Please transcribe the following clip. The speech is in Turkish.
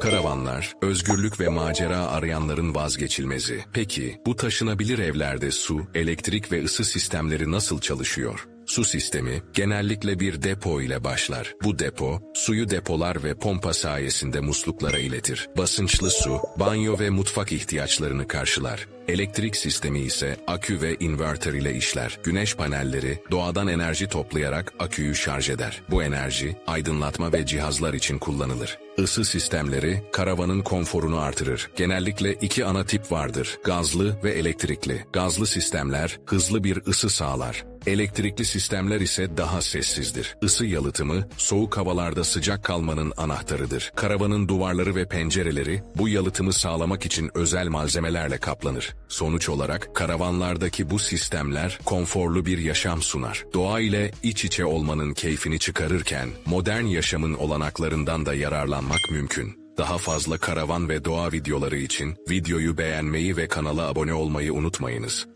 Karavanlar, özgürlük ve macera arayanların vazgeçilmezi. Peki, bu taşınabilir evlerde su, elektrik ve ısı sistemleri nasıl çalışıyor? Su sistemi genellikle bir depo ile başlar. Bu depo, suyu depolar ve pompa sayesinde musluklara iletir. Basınçlı su, banyo ve mutfak ihtiyaçlarını karşılar. Elektrik sistemi ise akü ve inverter ile işler. Güneş panelleri doğadan enerji toplayarak aküyü şarj eder. Bu enerji aydınlatma ve cihazlar için kullanılır. Isı sistemleri karavanın konforunu artırır. Genellikle iki ana tip vardır. Gazlı ve elektrikli. Gazlı sistemler hızlı bir ısı sağlar. Elektrikli sistemler ise daha sessizdir. Isı yalıtımı, soğuk havalarda sıcak kalmanın anahtarıdır. Karavanın duvarları ve pencereleri bu yalıtımı sağlamak için özel malzemelerle kaplanır. Sonuç olarak karavanlardaki bu sistemler konforlu bir yaşam sunar. Doğa ile iç içe olmanın keyfini çıkarırken modern yaşamın olanaklarından da yararlanmak mümkün. Daha fazla karavan ve doğa videoları için videoyu beğenmeyi ve kanala abone olmayı unutmayınız.